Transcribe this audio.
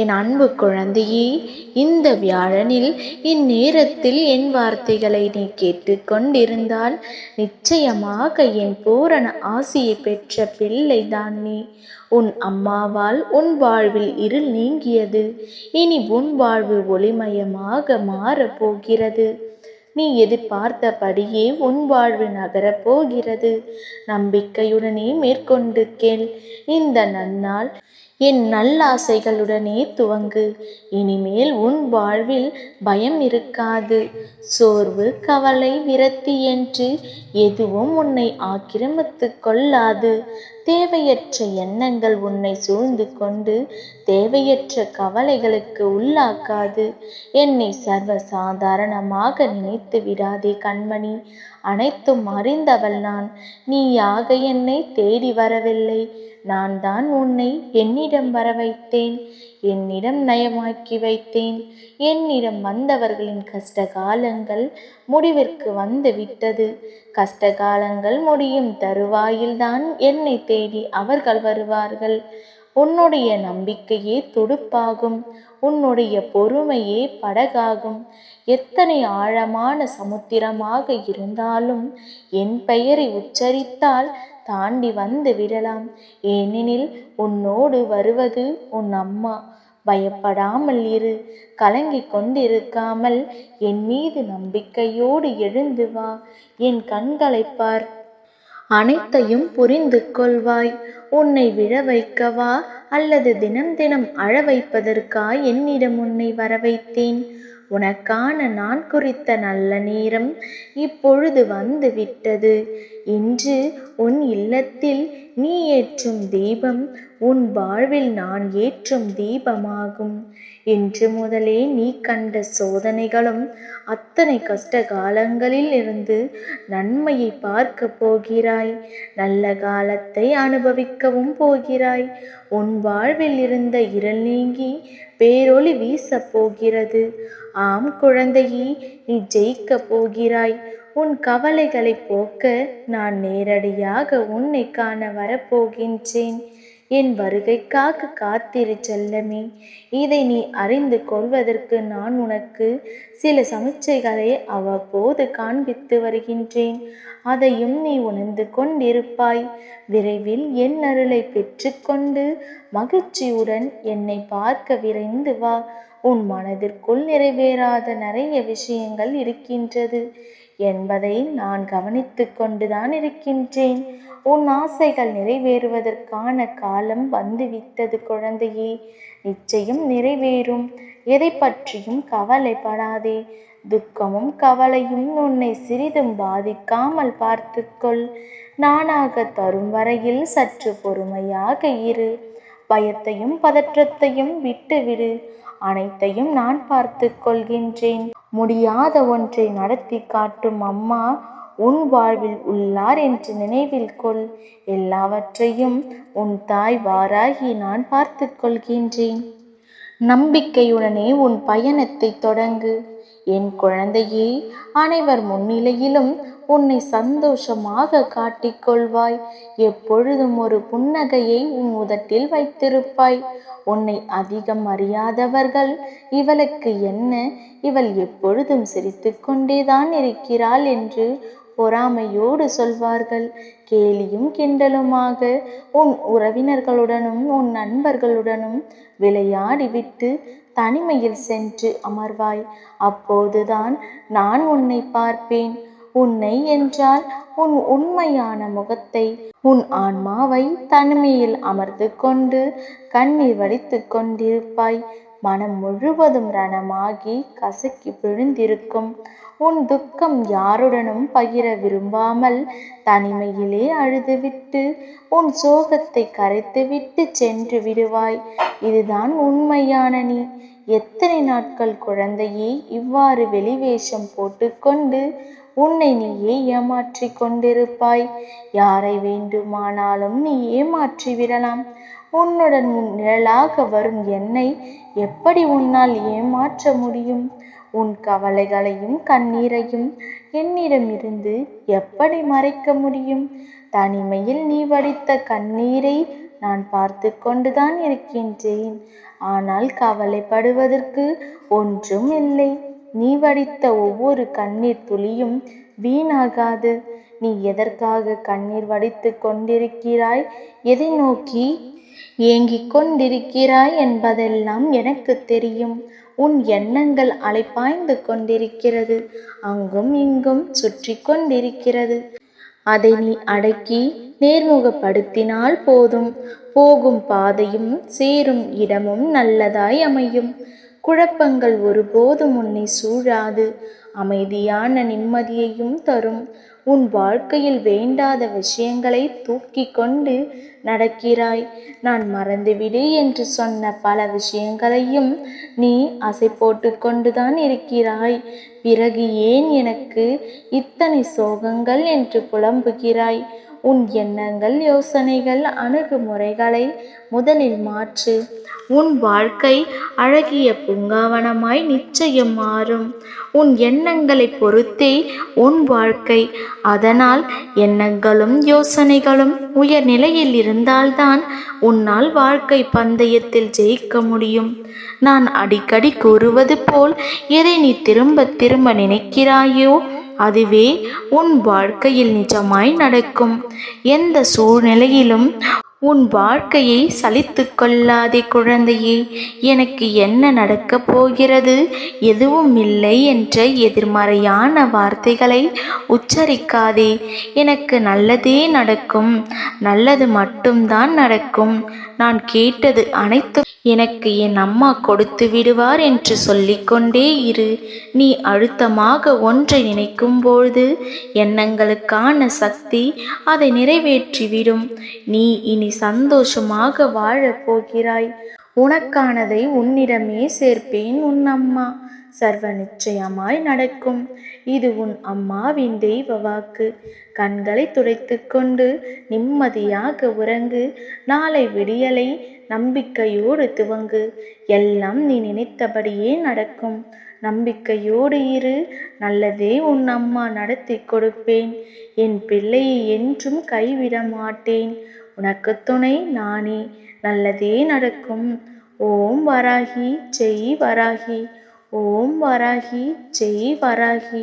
என் அன்பு குழந்தையே இந்த வியாழனில் இந்நேரத்தில் என் வார்த்தைகளை நீ கேட்டுக்கொண்டிருந்தால் நிச்சயமாக என் பூரண ஆசியை பெற்ற பிள்ளைதான் நீ. உன் அம்மாவால் உன் வாழ்வில் இருள் நீங்கியது. இனி உன் வாழ்வு ஒளிமயமாக மாறப்போகிறது நீ எதிர்பார்த்தபடியே உன் வாழ்வு நகரப் போகிறது. நம்பிக்கையுடனே மேற்கொண்டு கேள். இந்த நன்னாள் என் நல்லாசைகளுடனே துவங்கு. இனிமேல் உன் வாழ்வில் பயம் இருக்காது. சோர்வு கவலை விரத்தி என்று எதுவும் உன்னை ஆக்கிரமித்து கொள்ளாது. தேவையற்ற எண்ணங்கள் உன்னை சூழ்ந்து கொண்டு தேவையற்ற கவலைகளுக்கு உள்ளாக்காது. என்னை சர்வ சாதாரணமாக நினைத்து விடாதே கண்மணி. அனைத்தும் அறிந்தவள் நான். நீயாக என்னை தேடி வரவில்லை. நான் தான் உன்னை என்னிடம் வர வைத்தேன் என்னிடம் நயமாக்கி வைத்தேன். என்னிடம் வந்தவர்களின் கஷ்ட காலங்கள் முடிவிற்கு வந்து விட்டது. கஷ்ட காலங்கள் முடியும் தருவாயில்தான் என்னை தேடி அவர்கள் வருவார்கள். உன்னுடைய நம்பிக்கையே துடுப்பாகும். உன்னுடைய பொறுமையே படகாகும். எத்தனை ஆழமான சமுத்திரமாக இருந்தாலும் என் பெயரை உச்சரித்தால் தாண்டி வந்து விடலாம். ஏனெனில் உன்னோடு வருவது உன் அம்மா. பயப்படாமல் இரு. கலங்கிக் கொண்டிருக்காமல் என் மீது நம்பிக்கையோடு எழுந்து வா. என் கண்களை பார். அனைத்தையும் புரிந்து கொள்வாய். உன்னை விழ வைக்கவா? அல்லது தினம் தினம் அழ வைப்பதற்கா? என்னிடம் உன்னை வர வைத்தேன் உனக்கான நான் குறித்த நல்ல நேரம் இப்பொழுது வந்து விட்டது இன்று உன் இல்லத்தில் நீ ஏற்றும் தீபம் உன் வாழ்வில் நான் ஏற்றும் தீபமாகும். இன்று முதலே நீ கண்ட சோதனைகளும் அத்தனை கஷ்ட காலங்களில் இருந்து நன்மையை பார்க்க போகிறாய். நல்ல காலத்தை அனுபவிக்கவும் போகிறாய். உன் வாழ்வில் இருந்த இருள் நீங்கி பேரொளி வீசப் போகிறது ஆம் குழந்தையே நீ ஜெயிக்கப் போகிறாய். உன் கவலைகளை போக்க நான் நேரடியாக உன்னை காண வரப்போகின்றேன். என் வருகைக்காக காத்திரு செல்லமே. இதை நீ அறிந்து கொள்வதற்கு நான் உனக்கு சில சமிச்சைகளை அவ்வப்போது காண்பித்து வருகின்றேன். அதையும் நீ உணர்ந்து கொண்டிருப்பாய். விரைவில் என் அருளை பெற்றுக்கொண்டு மகிழ்ச்சியுடன் என்னை பார்க்க விரைந்து வா. உன் மனதிற்குள் நிறைவேறாத நிறைய விஷயங்கள் இருக்கின்றது. என்பதை நான் கவனித்து கொண்டுதான் இருக்கின்றேன். உன் ஆசைகள் நிறைவேறுவதற்கான காலம் வந்துவிட்டது குழந்தையே. நிச்சயம் நிறைவேறும். எதை பற்றியும் கவலைப்படாதே. துக்கமும் கவலையும் உன்னை சிறிதும் பாதிக்காமல் பார்த்துக்கொள். நானாக தரும் வரையில் சற்று பொறுமையாக இரு. பயத்தையும் பதற்றத்தையும் விட்டுவிடு. அனைத்தையும் நான் பார்த்து கொள்கின்றேன். முடியாத ஒன்றை நடத்தி காட்டும் அம்மா உன் வாழ்வில் உள்ளார் என்று நினைவில் கொள். எல்லாவற்றையும் உன் தாய் வாராகி நான் பார்த்து கொள்கின்றேன். நம்பிக்கையுடனே உன் பயணத்தை தொடங்கு. என் குழந்தையே அனைவர் முன்னிலையிலும் உன்னை சந்தோஷமாக காட்டிக்கொள்வாய் எப்பொழுதும் ஒரு புன்னகையை உன் உதட்டில் வைத்திருப்பாய். உன்னை அதிகம் அறியாதவர்கள் இவளுக்கு என்ன? இவள் எப்பொழுதும் சிரித்து கொண்டேதான் இருக்கிறாள் என்று பொறாமையோடு சொல்வார்கள். கேலியும் கிண்டலுமாக உன் உறவினர்களுடனும் உன் நண்பர்களுடனும் விளையாடிவிட்டு தனிமையில் சென்று அமர்வாய். அப்போதுதான் நான் உன்னை பார்ப்பேன். உன்னை என்றால் உன் உண்மையான முகத்தை உன் ஆன்மாவை தனிமையில் அமர்ந்து கொண்டு கண்ணீர் வடித்து கொண்டிருப்பாய். மனம் முழுவதும் ரணமாகி கசக்கி விழுந்திருக்கும். உன் துக்கம் யாருடனும் பகிர விரும்பாமல் தனிமையிலே அழுதுவிட்டு உன் சோகத்தை கரைத்துவிட்டு சென்று விடுவாய். இதுதான் உண்மையான நீ. எத்தனை நாட்கள் குழந்தையே இவ்வாறு வெளிவேஷம் போட்டுக்கொண்டு உன்னை நீயே ஏமாற்றி கொண்டிருப்பாய். யாரை வேண்டுமானாலும் நீ ஏமாற்றி விடலாம். உன்னுடன் உன் நிழலாக வரும் என்னை எப்படி உன்னால் ஏமாற்ற முடியும்? உன் கவலைகளையும் கண்ணீரையும் என்னிடமிருந்து எப்படி மறைக்க முடியும்? தனிமையில் நீ வடித்த கண்ணீரை நான் பார்த்து கொண்டுதான் இருக்கின்றேன். ஆனால் கவலைப்படுவதற்கு ஒன்றும் இல்லை. நீ வடித்த ஒவ்வொரு கண்ணீர் துளியும் வீணாகாது. நீ எதற்காக கண்ணீர் வடித்து கொண்டிருக்கிறாய்? எதை நோக்கி? ஏங்கிக் கொண்டிருக்கிறாய் என்பதெல்லாம் எனக்கு தெரியும். உன் எண்ணங்கள் அலைப்பாய்ந்து கொண்டிருக்கிறது. அங்கும் இங்கும் சுற்றி கொண்டிருக்கிறது. அதை நீ அடக்கி நேர்முகப்படுத்தினால் போதும். போகும் பாதையும் சேரும் இடமும் நல்லதாய் அமையும். குழப்பங்கள் ஒருபோதும் உன்னை சூழாது. அமைதியான நிம்மதியையும் தரும். உன் வாழ்க்கையில் வேண்டாத விஷயங்களை தூக்கி கொண்டு நடக்கிறாய். நான் மறந்துவிடு என்று சொன்ன பல விஷயங்களையும் நீ அசை போட்டு கொண்டுதான் இருக்கிறாய். பிறகு ஏன் எனக்கு இத்தனை சோகங்கள் என்று புலம்புகிறாய்? உன் எண்ணங்கள் யோசனைகள் அணுகுமுறைகளை முதலில் மாற்று. உன் வாழ்க்கை அழகிய பூங்காவனமாய் நிச்சயம் மாறும். உன் எண்ணங்களை பொறுத்தே உன் வாழ்க்கை. அதனால் எண்ணங்களும் யோசனைகளும் உயர் நிலையில் இருந்தால்தான் உன்னால் வாழ்க்கை பந்தயத்தில் ஜெயிக்க முடியும். நான் அடிக்கடி கூறுவது போல் எதை நீ திரும்ப திரும்ப நினைக்கிறாயோ அதுவே உன் வாழ்க்கையில் நிஜமாய் நடக்கும். எந்த சூழ்நிலையிலும் உன் வாழ்க்கையை சலித்து கொள்ளாதே குழந்தையே. எனக்கு என்ன நடக்கப் போகிறது? எதுவும் இல்லை என்ற எதிர்மறையான வார்த்தைகளை உச்சரிக்காதே. எனக்கு நல்லதே நடக்கும். நல்லது மட்டும்தான் நடக்கும். நான் கேட்டது அனைத்தும் எனக்கு என் அம்மா கொடுத்து விடுவார் என்று சொல்லிக்கொண்டே இரு. நீ அழுத்தமாக ஒன்றை நினைக்கும் பொழுது எண்ணங்களுக்கான சக்தி அதை நிறைவேற்றிவிடும். நீ இனி சந்தோஷமாக வாழப் போகிறாய். உனக்கானதை உன்னிடமே சேர்ப்பேன் உன் அம்மா. சர்வ நிச்சயமாய் நடக்கும். இது உன் அம்மாவின் தெய்வ வாக்கு. கண்களை துடைத்து கொண்டு நிம்மதியாக உறங்கு. நாளை விடியலை நம்பிக்கையோடு துவங்கு. எல்லாம் நீ நினைத்தபடியே நடக்கும். நம்பிக்கையோடு இரு. நல்லதே உன் அம்மா நடத்தி கொடுப்பேன். என் பிள்ளையை என்றும் கைவிட மாட்டேன். உனக்கு துணை நானே. நல்லதே நடக்கும். ஓம் வராகி. செய் வராகி. ஓம் வராகி ஜெய் வராகி.